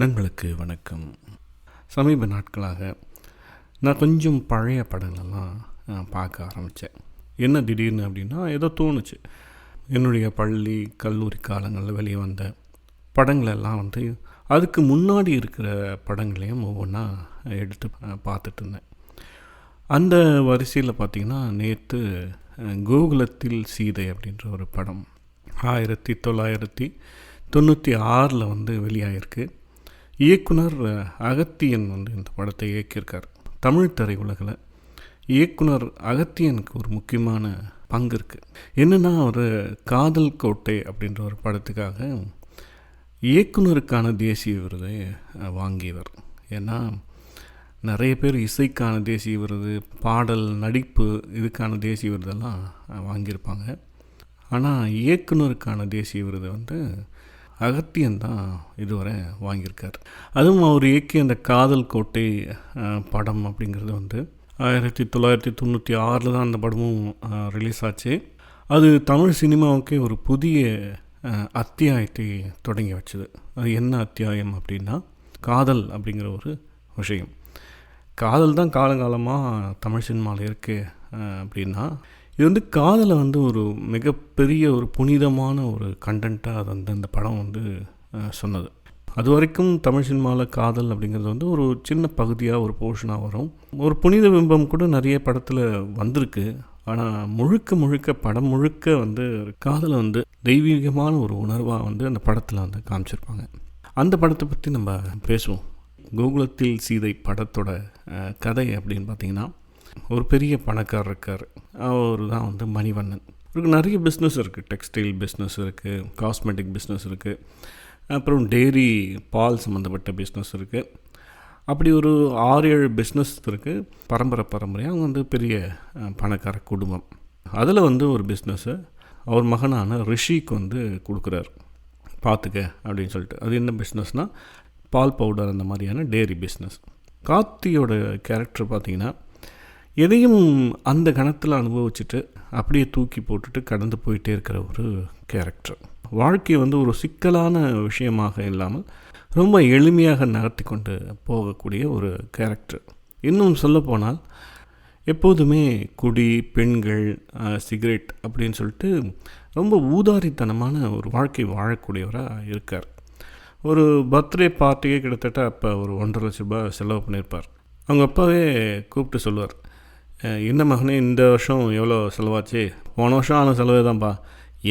நண்பர்களுக்கு வணக்கம். சமீப நாட்களாக நான் கொஞ்சம் பழைய படங்களெல்லாம் பார்க்க ஆரம்பித்தேன். என்ன திடீர்னு அப்படின்னா ஏதோ தோணுச்சு. என்னுடைய பள்ளி கல்லூரி காலங்களில் வெளியே வந்த படங்களெல்லாம் வந்து அதுக்கு முன்னாடி இருக்கிற படங்களையும் ஒவ்வொன்றா எடுத்து பார்த்துட்டு இருந்தேன். அந்த வரிசையில் பார்த்தீங்கன்னா நேற்று கோகுலத்தில் சீதை அப்படின்ற ஒரு படம் ஆயிரத்தி தொள்ளாயிரத்தி தொண்ணூற்றி ஆறில் வந்து வெளியாகிருக்கு இயக்குனர் அகத்தியன் வந்து இந்த படத்தை இயக்கியிருக்கார். தமிழ் திரையுலகில் இயக்குனர் அகத்தியனுக்கு ஒரு முக்கியமான பங்கு இருக்குது என்னென்னா ஒரு காதல் கோட்டை அப்படின்ற ஒரு படத்துக்காக இயக்குனருக்கான தேசிய விருதை வாங்கியவர். ஏன்னா நிறைய பேர் இசைக்கான தேசிய விருது பாடல் நடிப்பு இதுக்கான தேசிய விருதெல்லாம் வாங்கியிருப்பாங்க. ஆனால் இயக்குனருக்கான தேசிய விருது வந்து அகத்தியன் தான் இதுவரை வாங்கியிருக்கார். அதுவும் அவர் இயக்கிய அந்த காதல் கோட்டை படம் அப்படிங்கிறது வந்து ஆயிரத்தி தொள்ளாயிரத்தி தொண்ணூற்றி ஆறில் தான் அந்த படமும் ரிலீஸ் ஆச்சு. அது தமிழ் சினிமாவுக்கே ஒரு புதிய அத்தியாயத்தை தொடங்கி வச்சது. அது என்ன அத்தியாயம் அப்படின்னா காதல் அப்படிங்கிற ஒரு விஷயம். காதல் தான் காலங்காலமாக தமிழ் சினிமாவில் இருக்குது அப்படின்னா இது வந்து காதலை வந்து ஒரு மிகப்பெரிய ஒரு புனிதமான ஒரு கண்டென்ட்டாக அது வந்து அந்த படம் வந்து சொன்னது. அது வரைக்கும் தமிழ் சினிமாவில் காதல் அப்படிங்கிறது வந்து ஒரு சின்ன பகுதியாக ஒரு போர்ஷனாக வரும். ஒரு புனித பிம்பம் கூட நிறைய படத்தில் வந்திருக்கு. ஆனால் முழுக்க முழுக்க படம் முழுக்க வந்து காதலை வந்து தெய்வீகமான ஒரு உணர்வாக வந்து அந்த படத்தில் வந்து காமிச்சிருப்பாங்க. அந்த படத்தை பற்றி நம்ம பேசுவோம். கோகுலத்தில் சீதை படத்தோட கதை அப்படின்னு பார்த்தீங்கன்னா ஒரு பெரிய பணக்காரர் இருக்கார். அவர் தான் வந்து மணிவண்ணன். இவருக்கு நிறைய பிஸ்னஸ் இருக்குது டெக்ஸ்டைல் பிஸ்னஸ் இருக்குது காஸ்மெட்டிக் பிஸ்னஸ் இருக்குது அப்புறம் டெய்ரி பால் சம்மந்தப்பட்ட பிஸ்னஸ் இருக்குது அப்படி ஒரு ஆறு ஏழு பிஸ்னஸ் இருக்குது பரம்பரை பரம்பரையாக அவங்க வந்து பெரிய பணக்கார குடும்பம். அதில் வந்து ஒரு பிஸ்னஸ்ஸை அவர் மகனான ரிஷிக்கு வந்து கொடுக்குறாரு. பார்த்துக்க அப்படின்னு சொல்லிட்டு. அது என்ன பிஸ்னஸ்னால் பால் பவுடர் அந்த மாதிரியான டெய்ரி பிஸ்னஸ் கார்த்தியோட கேரக்டர் பார்த்தீங்கன்னா எதையும் அந்த கணத்தில் அனுபவிச்சுட்டு அப்படியே தூக்கி போட்டுட்டு கடந்து போயிட்டே இருக்கிற ஒரு கேரக்டர் வாழ்க்கை வந்து ஒரு சிக்கலான விஷயமாக இல்லாமல் ரொம்ப எளிமையாக நகர்த்தி கொண்டு போகக்கூடிய ஒரு கேரக்டர் இன்னும் சொல்லப்போனால் எப்போதுமே குடி பெண்கள் சிகரெட் அப்படின்னு சொல்லிட்டு ரொம்ப ஊதாரித்தனமான ஒரு வாழ்க்கை வாழக்கூடியவராக இருக்கார். ஒரு பர்த்டே பார்ட்டியே கிட்டத்தட்ட அப்போ ஒரு ஒன்றரை லட்ச ரூபாய் செலவு பண்ணியிருப்பார். அவங்க அப்பாவே கூப்பிட்டு சொல்லுவார் என்ன மகனே இந்த வருஷம் எவ்வளோ செலவாச்சு? போன வருஷம் ஆன செலவே தான்ப்பா.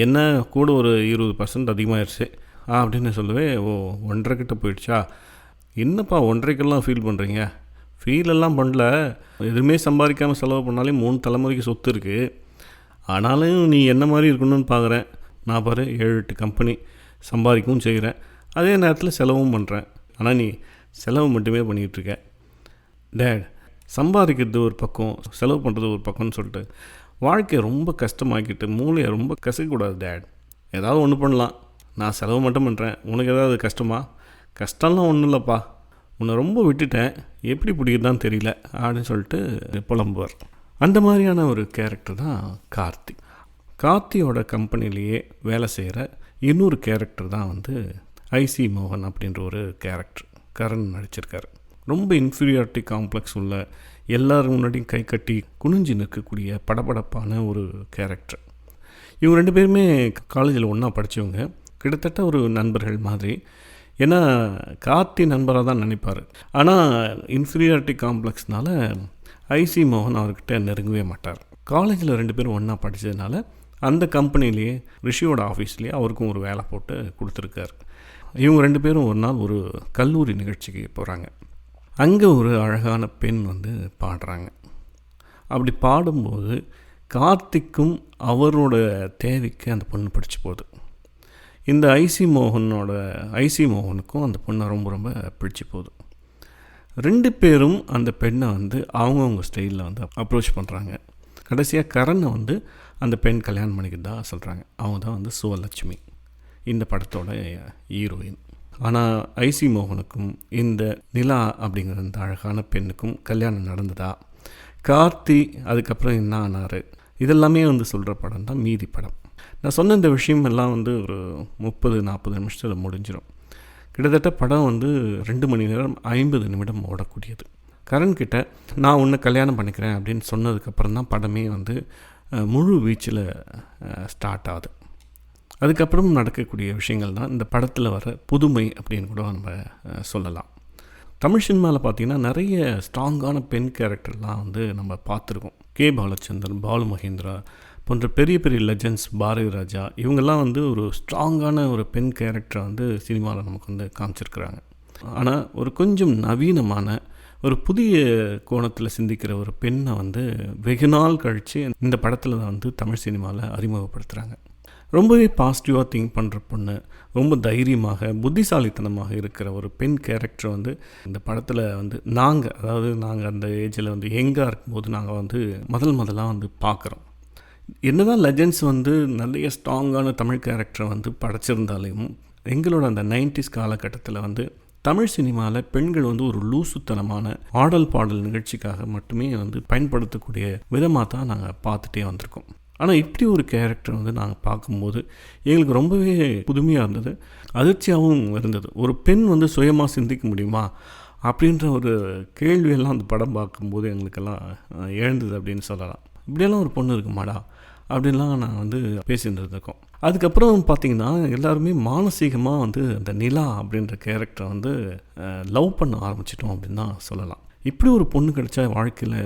என்ன கூட ஒரு இருபது பர்சன்ட் அதிகமாகிடுச்சு ஆ அப்படின்னு சொல்லவே ஓ ஒன்றரை கிட்ட போயிடுச்சா? என்னப்பா ஒன்றரைக்கெல்லாம் ஃபீல் பண்ணுறீங்க ஃபீலெல்லாம் பண்ணல. எதுவுமே சம்பாதிக்காமல் செலவு பண்ணாலே மூணு தலைமுறைக்கு சொத்து இருக்குது ஆனாலும் நீ என்ன மாதிரி இருக்கணும்னு பார்க்குறேன் நான் பாரு ஏழு எட்டு கம்பெனி சம்பாதிக்கவும் செய்கிறேன் அதே நேரத்தில் செலவும் பண்ணுறேன் ஆனால் நீ செலவு மட்டுமே பண்ணிகிட்ருக்க டேட் சம்பாதிக்கிறது ஒரு பக்கம் செலவு பண்ணுறது ஒரு பக்கம்னு சொல்லிட்டு வாழ்க்கையை ரொம்ப கஷ்டமாக்கிட்டு மூளையை ரொம்ப கசக்கக்கூடாது டேட் ஏதாவது ஒன்று பண்ணலாம். நான் செலவு மட்டும் பண்ணுறேன் உனக்கு ஏதாவது கஷ்டமா? கஷ்டம்லாம் ஒன்றும் இல்லைப்பா. உன்னை ரொம்ப விட்டுட்டேன். எப்படி பிடிக்குதுதான் தெரியல அப்படின்னு சொல்லிட்டு புலம்புவார். அந்த மாதிரியான ஒரு கேரக்டர் தான் கார்த்தி. கார்த்தியோட கம்பெனிலேயே வேலை செய்கிற இன்னொரு கேரக்டர் தான் வந்து ஐசி மோகன் அப்படின்ற ஒரு கேரக்டர் கரண் நடிச்சிருக்காரு. ரொம்ப இன்ஃபீரியாரிட்டி காம்ப்ளெக்ஸ் உள்ள எல்லோரும் முன்னாடியும் கை கட்டி குனிஞ்சு நிற்கக்கூடிய படபடப்பான ஒரு கேரக்டர் இவங்க ரெண்டு பேருமே காலேஜில் ஒன்றா படித்தவங்க கிட்டத்தட்ட ஒரு நண்பர்கள் மாதிரி. ஏன்னா கார்த்தி நண்பராக தான் நினைப்பார். ஆனால் இன்ஃபீரியாரிட்டி காம்ப்ளெக்ஸ்னால ஐசி மோகன் அவர்கிட்ட நெருங்கவே மாட்டார். காலேஜில் ரெண்டு பேரும் ஒன்றா படித்ததுனால அந்த கம்பெனிலேயே ரிஷியோட ஆஃபீஸ்லேயே அவருக்கும் ஒரு வேலை போட்டு கொடுத்துருக்காரு. இவங்க ரெண்டு பேரும் ஒரு நாள் ஒரு கல்லூரி நிகழ்ச்சிக்கு போகிறாங்க அங்கே ஒரு அழகான பெண் வந்து பாடுறாங்க. அப்படி பாடும்போது கார்த்திக்கும் அவரோட தேவைக்கு அந்த பொண்ணு பிடிச்சி போகுது. இந்த ஐசி மோகனோட ஐசி மோகனுக்கும் அந்த பொண்ணை ரொம்ப ரொம்ப பிடிச்சி போகுது. ரெண்டு பேரும் அந்த பெண்ணை வந்து அவங்கவுங்க ஸ்டைலில் வந்து அப்ரோச் பண்ணுறாங்க கடைசியாக கரனை வந்து அந்த பெண் கல்யாணம் பண்ணிக்கிறதா சொல்கிறாங்க அவங்க தான் வந்து சுவலட்சுமி. இந்த படத்தோட ஹீரோயின். ஆனால் ஐசி மோகனுக்கும் இந்த நிலா அப்படிங்கிற இந்த அழகான பெண்ணுக்கும் கல்யாணம் நடந்ததா? கார்த்தி அதுக்கப்புறம் என்ன ஆனார்? இதெல்லாமே வந்து சொல்கிற படம் தான் மீதி படம். நான் சொன்ன இந்த விஷயம் எல்லாம் வந்து ஒரு முப்பது நாற்பது நிமிஷத்தில் முடிஞ்சிடும் கிட்டத்தட்ட படம் வந்து ரெண்டு மணி நேரம் ஐம்பது நிமிடம் ஓடக்கூடியது. கரண் கிட்ட நான் உன்னை கல்யாணம் பண்ணிக்கிறேன் அப்படின்னு சொன்னதுக்கப்புறம் தான் படமே வந்து முழு வீச்சில் ஸ்டார்ட் ஆகுது. அதுக்கப்புறம் நடக்கக்கூடிய விஷயங்கள் தான் இந்த படத்தில் வர புதுமை அப்படின்னு கூட நம்ம சொல்லலாம். தமிழ் சினிமாவில் பார்த்தீங்கன்னா நிறைய ஸ்ட்ராங்கான பெண் கேரக்டர்லாம் வந்து நம்ம பார்த்துருக்கோம் கே பாலச்சந்தர் பாலு மகேந்திரா போன்ற பெரிய பெரிய லெஜண்ட்ஸ் பாரதி ராஜா இவங்கெல்லாம் வந்து ஒரு ஸ்ட்ராங்கான ஒரு பெண் கேரக்டரை வந்து சினிமாவில் நமக்கு வந்து காமிச்சிருக்கிறாங்க. ஆனால் ஒரு கொஞ்சம் நவீனமான ஒரு புதிய கோணத்தில் சிந்திக்கிற ஒரு பெண்ணை வந்து வெகு நாள் கழித்து இந்த படத்தில் தான் வந்து தமிழ் சினிமாவில் அறிமுகப்படுத்துகிறாங்க ரொம்பவே பாசிட்டிவாக திங்க் பண்ணுற பொண்ணு ரொம்ப தைரியமாக புத்திசாலித்தனமாக இருக்கிற ஒரு பெண் கேரக்டர் வந்து இந்த படத்தில் வந்து நாங்கள் அதாவது நாங்கள் அந்த ஏஜில் வந்து எங்காக இருக்கும்போது நாங்கள் வந்து முதல் முதலாக வந்து பார்க்குறோம் என்னதான் லெஜண்ட்ஸ் வந்து நிறைய ஸ்ட்ராங்கான தமிழ் கேரக்டரை வந்து படைச்சிருந்தாலையும் எங்களோட அந்த நைன்டிஸ் காலகட்டத்தில் வந்து தமிழ் சினிமாவில் பெண்கள் வந்து ஒரு லூசுத்தனமான ஆடல் பாடல் நிகழ்ச்சிக்காக மட்டுமே வந்து பயன்படுத்தக்கூடிய விதமாக தான் நாங்கள் பார்த்துட்டே வந்திருக்கோம். ஆனால் இப்படி ஒரு கேரக்டர் வந்து நாங்கள் பார்க்கும்போது எங்களுக்கு ரொம்பவே புதுமையாக இருந்தது. அதிர்ச்சியாகவும் இருந்தது. ஒரு பெண் வந்து சுயமாக சிந்திக்க முடியுமா? அப்படின்ற ஒரு கேள்வியெல்லாம் அந்த படம் பார்க்கும்போது எங்களுக்கெல்லாம் எழுந்தது அப்படின்னு சொல்லலாம். இப்படியெல்லாம் ஒரு பொண்ணு இருக்குமாடா? அப்படின்லாம் நான் வந்து பேசிகிட்டு இருந்திருக்கோம் அதுக்கப்புறம் பார்த்திங்கன்னா எல்லாருமே மானசீகமாக வந்து அந்த நிலா அப்படின்ற கேரக்டரை வந்து லவ் பண்ண ஆரம்பிச்சிட்டோம் அப்படின்னு தான் சொல்லலாம். இப்படி ஒரு பொண்ணு கிடைச்சா வாழ்க்கையில்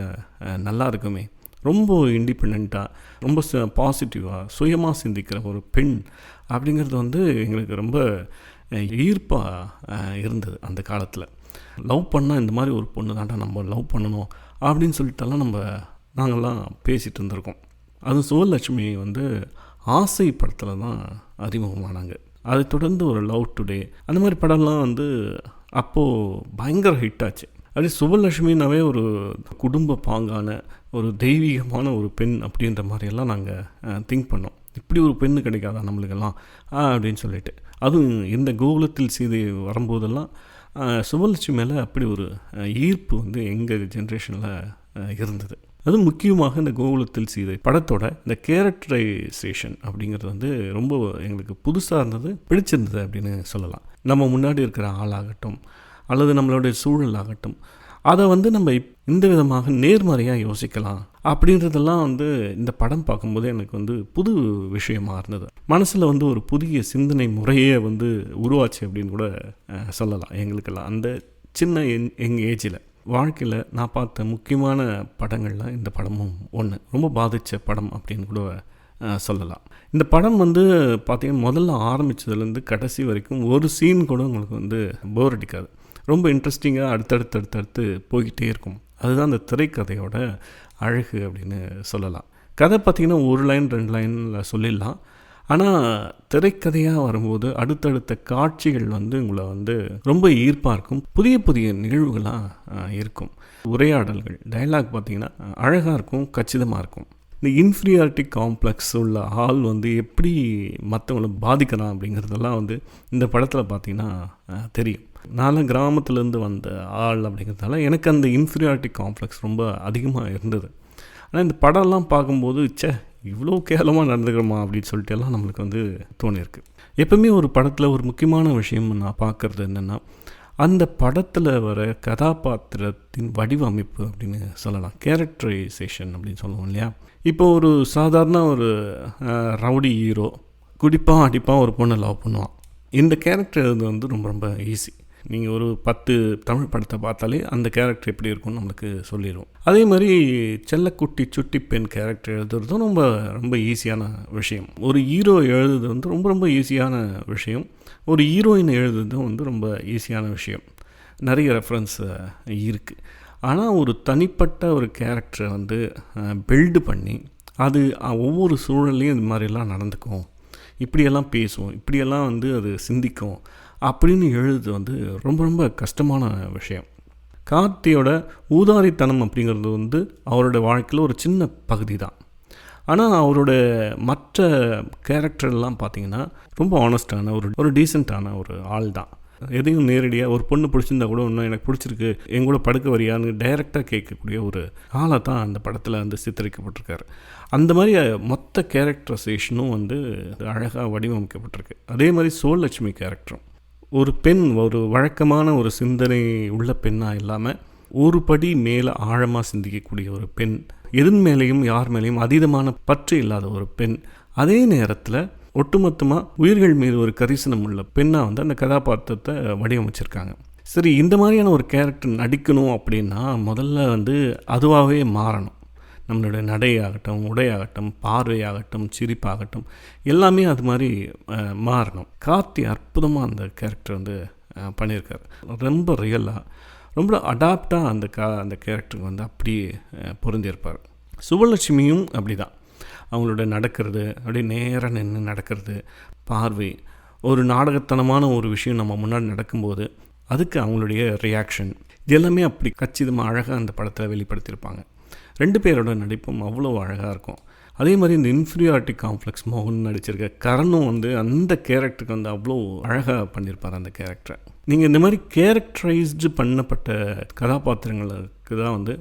நல்லா இருக்குமே. ரொம்ப இண்டிபெண்ட்டாக ரொம்ப பாசிட்டிவாக சுயமாக சிந்திக்கிற ஒரு பெண் அப்படிங்கிறது வந்து எங்களுக்கு ரொம்ப ஈர்ப்பாக இருந்தது அந்த காலத்தில். லவ் பண்ணால் இந்த மாதிரி ஒரு பொண்ணு தாண்டா நம்ம லவ் பண்ணணும் அப்படின்னு சொல்லிட்டெல்லாம் நம்ம நாங்கள்லாம் பேசிகிட்டு இருந்திருக்கோம். அதுவும் சுவலட்சுமி வந்து ஆசை படத்தில் தான் அறிமுகமானாங்க. அதை தொடர்ந்து ஒரு லவ் டுடே அந்த மாதிரி படம்லாம் வந்து அப்போது பயங்கர ஹிட் ஆச்சு. அதே சுபலட்சுமினாவே ஒரு குடும்ப பாங்கான ஒரு தெய்வீகமான ஒரு பெண் அப்படின்ற மாதிரியெல்லாம் நாங்கள் திங்க் பண்ணோம். இப்படி ஒரு பெண்ணு கிடைக்காதா நம்மளுக்கெல்லாம்? அப்படின்னு சொல்லிட்டு. அதுவும் இந்த கோகுலத்தில் சீதை வரும்போதெல்லாம் ஆ, சுபலட்சுமி மேலே அப்படி ஒரு ஈர்ப்பு வந்து எங்கள் ஜென்ரேஷனில் இருந்தது. அது முக்கியமாக இந்த கோகுலத்தில் சீதை படத்தோட இந்த கேரக்டரைசேஷன் அப்படிங்கிறது வந்து ரொம்ப எங்களுக்கு புதுசாக இருந்தது பிடிச்சிருந்தது அப்படின்னு சொல்லலாம். நம்ம முன்னாடி இருக்கிற ஆளாகட்டும் அல்லது நம்மளுடைய சூழல் ஆகட்டும் அதை வந்து நம்ம இப்- இந்த விதமாக நேர்மறையாக யோசிக்கலாம் அப்படின்றதெல்லாம் வந்து இந்த படம் பார்க்கும்போது எனக்கு வந்து புது விஷயமா இருந்தது. மனசில் வந்து ஒரு புதிய சிந்தனை முறையே வந்து உருவாச்சு அப்படின்னு கூட சொல்லலாம் எங்களுக்கெல்லாம். அந்த சின்ன எங் எங்கள் ஏஜில் வாழ்க்கையில் நான் பார்த்த முக்கியமான படங்கள்லாம் இந்த படமும் ஒன்று ரொம்ப பாதித்த படம் அப்படின்னு கூட சொல்லலாம். இந்த படம் வந்து பார்த்திங்கன்னா முதல்ல ஆரம்பித்ததுலேருந்து கடைசி வரைக்கும் ஒரு சீன் கூட உங்களுக்கு வந்து போர் அடிக்காது. ரொம்ப இன்ட்ரெஸ்டிங்காக அடுத்தடுத்து அடுத்தடுத்து போய்கிட்டே இருக்கும். அதுதான் அந்த திரைக்கதையோட அழகு அப்படின்னு சொல்லலாம். கதை பார்த்திங்கன்னா ஒரு லைன் ரெண்டு லைனில் சொல்லிடலாம். ஆனால் திரைக்கதையாக வரும்போது அடுத்தடுத்த காட்சிகள் வந்து உங்களை வந்து ரொம்ப ஈர்ப்பாக இருக்கும் புதிய புதிய நிகழ்வுகளாக இருக்கும். உரையாடல்கள் டயலாக் பார்த்திங்கன்னா அழகாக இருக்கும் கச்சிதமாக இருக்கும். இந்த இன்ஃபீரியாரிட்டி காம்ப்ளெக்ஸ் உள்ள ஆள் வந்து எப்படி மற்றவங்களை பாதிக்கிறான் அப்படிங்கிறதெல்லாம் வந்து இந்த படத்தில் பார்த்திங்கன்னா தெரியும். நான்லாம் கிராமத்துலேருந்து வந்த ஆள் அப்படிங்கிறதால எனக்கு அந்த இன்ஃபீரியாரிட்டி காம்ப்ளெக்ஸ் ரொம்ப அதிகமாக இருந்தது. ஆனால் இந்த படம்லாம் பார்க்கும்போது சே இவ்வளோ கேவலமாக நடந்துக்கிறோமா அப்படின்னு சொல்லிட்டு எல்லாம் நம்மளுக்கு வந்து தோணியிருக்கு. எப்பவுமே ஒரு படத்தில் ஒரு முக்கியமான விஷயம் நான் பார்க்குறது என்னென்னா அந்த படத்தில் வர கதாபாத்திரத்தின் வடிவமைப்பு அப்படின்னு சொல்லலாம். கேரக்டரைசேஷன் அப்படின்னு சொல்லுவோம் இல்லையா? இப்போ ஒரு சாதாரண ஒரு ரவுடி ஹீரோ குடிப்பான் அடிப்பான் ஒரு பொண்ணை லவ் பண்ணுவான். இந்த கேரக்டர் இது வந்து ரொம்ப ரொம்ப ஈஸி நீங்கள் ஒரு பத்து தமிழ் படத்தை பார்த்தாலே அந்த கேரக்டர் எப்படி இருக்கும்னு நம்மளுக்கு சொல்லிடுவோம் அதே மாதிரி செல்லக்குட்டி சுட்டி பெண் கேரக்டர் எழுதுறதும் ரொம்ப ரொம்ப ஈஸியான விஷயம். ஒரு ஹீரோ எழுதுறது வந்து ரொம்ப ரொம்ப ஈஸியான விஷயம். ஒரு ஹீரோயின் எழுதுறதும் வந்து ரொம்ப ஈஸியான விஷயம். நிறைய ரெஃபரன்ஸ் இருக்குது ஆனால் ஒரு தனிப்பட்ட ஒரு கேரக்டரை வந்து பில்டு பண்ணி அது ஒவ்வொரு சூழல்லையும் இது மாதிரிலாம் நடந்துக்கும். இப்படியெல்லாம் பேசும் இப்படியெல்லாம் வந்து அது சிந்திக்கும் அப்படின்னு எழுதுறது வந்து ரொம்ப ரொம்ப கஷ்டமான விஷயம். கார்த்தியோட ஊதாரித்தனம் அப்படிங்கிறது வந்து அவரோட வாழ்க்கையில் ஒரு சின்ன பகுதி தான் ஆனால் அவரோட மற்ற கேரக்டர்லாம் பார்த்திங்கன்னா ரொம்ப ஆனஸ்டான ஒரு ஒரு டீசெண்டான ஒரு ஆள் தான் எதையும் நேரடியாக ஒரு பொண்ணு பிடிச்சிருந்தா கூட இன்னும் எனக்கு பிடிச்சிருக்கு என் கூட படுக்க வரியான்னு டைரெக்டாக கேட்கக்கூடிய ஒரு ஆளை தான் அந்த படத்தில் வந்து சித்தரிக்கப்பட்டிருக்காரு. அந்த மாதிரி மொத்த கேரக்டரைசேஷனும் வந்து அழகாக வடிவமைக்கப்பட்டிருக்கு. அதே மாதிரி சோல்லட்சுமி கேரக்டரும் ஒரு பெண் ஒரு வழக்கமான ஒரு சிந்தனை உள்ள பெண்ணாக இல்லாமல் ஒரு படி மேலே ஆழமாக சிந்திக்கக்கூடிய ஒரு பெண் எதன் மேலேயும் யார் மேலேயும் அதீதமான பற்று இல்லாத ஒரு பெண் அதே நேரத்தில் ஒட்டுமொத்தமாக உயிர்கள் மீது ஒரு கரிசனம் உள்ள பெண்ணாக வந்து அந்த கதாபாத்திரத்தை வடிவமைச்சிருக்காங்க. சரி இந்த மாதிரியான ஒரு கேரக்டர் நடிக்கணும் அப்படின்னா முதல்ல வந்து அதுவாகவே மாறணும். நம்மளுடைய நடையாகட்டும் உடையாகட்டும் பார்வையாகட்டும் சிரிப்பாகட்டும் எல்லாமே அது மாதிரி மாறணும். கார்த்தி அற்புதமாக அந்த கேரக்டர் வந்து பண்ணியிருக்கார் பண்ணியிருக்காரு. ரொம்ப ரியலாக ரொம்ப அடாப்டாக அந்த கா அந்த கேரக்டருக்கு வந்து அப்படியே பொருந்தியிருப்பார். சுவலட்சுமியும் அப்படி தான் அவங்களோட நடக்கிறது அப்படியே நேராக நின்று நடக்கிறது பார்வை ஒரு நாடகத்தனமான ஒரு விஷயம் நம்ம முன்னாடி நடக்கும்போது அதுக்கு அவங்களுடைய ரியாக்ஷன் இது எல்லாமே அப்படி கச்சிதமாக அழகாக அந்த படத்தில் வெளிப்படுத்தியிருப்பாங்க. ரெண்டு பேரோட நடிப்பும் அவ்வளோ அழகாக இருக்கும். அதே மாதிரி இந்த இன்ஃபீரியாரிட்டி காம்ப்ளெக்ஸ் மோகன் நடிச்சிருக்க கரணும் வந்து அந்த கேரக்டருக்கு வந்து அவ்வளோ அழகாக பண்ணியிருப்பார் அந்த கேரக்டரை நீங்கள் இந்த மாதிரி கேரக்டரைஸ்டு பண்ணப்பட்ட கதாபாத்திரங்களுக்கு தான் வந்து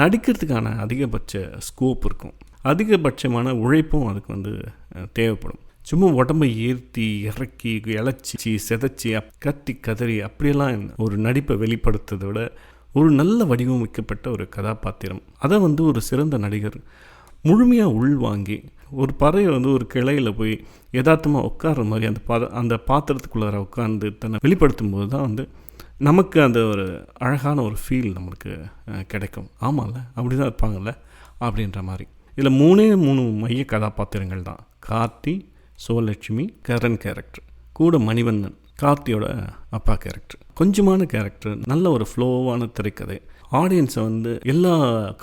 நடிக்கிறதுக்கான அதிகபட்ச ஸ்கோப் இருக்கும். அதிகபட்சமான உழைப்பும் அதுக்கு வந்து தேவைப்படும். சும்மா உடம்பை ஏற்றி இறக்கி இழைச்சி செதைச்சி அப்- கத்தி கதறி அப்படியெல்லாம் ஒரு நடிப்பை வெளிப்படுத்துறதை விட ஒரு நல்ல வடிவமைக்கப்பட்ட ஒரு கதாபாத்திரம். அதை வந்து ஒரு சிறந்த நடிகர் முழுமையாக உள்வாங்கி ஒரு பறவை வந்து ஒரு கிளையில் போய் யதார்த்தமாக உட்கார்ற மாதிரி அந்த பத அந்த பாத்திரத்துக்குள்ளார உட்காந்து தன்னை வெளிப்படுத்தும் போது தான் வந்து நமக்கு அந்த ஒரு அழகான ஒரு ஃபீல் நம்மளுக்கு கிடைக்கும். ஆமாம்ல அப்படி தான் இருப்பாங்கல்ல அப்படின்ற மாதிரி. இதில் மூணே மூணு மைய கதாபாத்திரங்கள் தான். கார்த்தி சோலட்சுமி கரண் கேரக்டர் கூட மணிவண்ணன் கார்த்தியோட அப்பா கேரக்டர் கொஞ்சமான கேரக்டர் நல்ல ஒரு ஃப்ளோவான திரைக்கதை. ஆடியன்ஸை வந்து எல்லா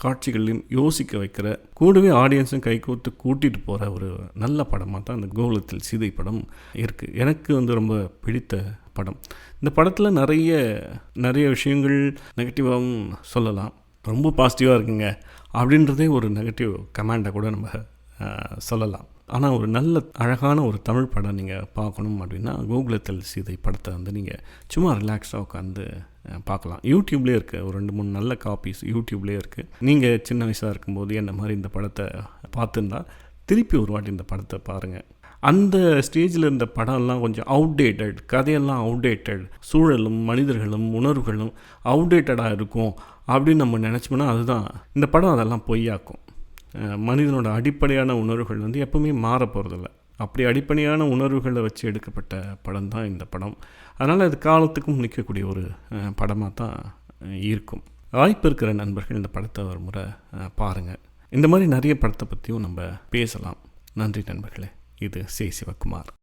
காட்சிகளையும் யோசிக்க வைக்கிற கூடவே ஆடியன்ஸும் கைகோர்த்து கூட்டிகிட்டு போகிற ஒரு நல்ல படமாக தான் அந்த கோகுலத்தில் சீதை படம் இருக்குது எனக்கு வந்து ரொம்ப பிடித்த படம். இந்த படத்தில் நிறைய நிறைய விஷயங்கள் நெகட்டிவாகவும் சொல்லலாம். ரொம்ப பாசிட்டிவாக இருக்குங்க. அப்படின்றதே ஒரு நெகட்டிவ் கமெண்டை கூட நம்ம சொல்லலாம். ஆனால் ஒரு நல்ல அழகான ஒரு தமிழ் படம் நீங்கள் பார்க்கணும் அப்படின்னா கோகுலத்தில் சீதை படத்தை வந்து நீங்கள் சும்மா ரிலாக்ஸாக உட்காந்து பார்க்கலாம். யூடியூப்லேயே இருக்குது ஒரு ரெண்டு மூணு நல்ல காப்பீஸ் யூடியூப்லேயே இருக்குது நீங்கள் சின்ன வயசாக இருக்கும்போது என்ன மாதிரி இந்த படத்தை பார்த்துருந்தா திருப்பி ஒரு வாட்டி இந்த படத்தை பாருங்கள் அந்த ஸ்டேஜில் இருந்த படம்லாம் கொஞ்சம் அவுடேட்டட் கதையெல்லாம் அவுடேட்டட் சூழலும் மனிதர்களும் உணர்வுகளும் அவுடேட்டடாக இருக்கும் அப்படின்னு நம்ம நினச்சோம்னா அதுதான். இந்த படம் அதெல்லாம் பொய்யாக்கும். மனிதனோட அடிப்படையான உணர்வுகள் வந்து எப்பவுமே மாற போகிறதில்ல அப்படி அடிப்படையான உணர்வுகளை வச்சு எடுக்கப்பட்ட படம் தான் இந்த படம். அதனால் அது காலத்துக்கும் நிற்கக்கூடிய ஒரு படமாக தான் இருக்கும். வாய்ப்பு இருக்கிற நண்பர்கள் இந்த படத்தை ஒரு முறை பாருங்கள் இந்த மாதிரி நிறைய படத்தை பற்றியும் நம்ம பேசலாம். நன்றி நண்பர்களே. இது சி சிவகுமார்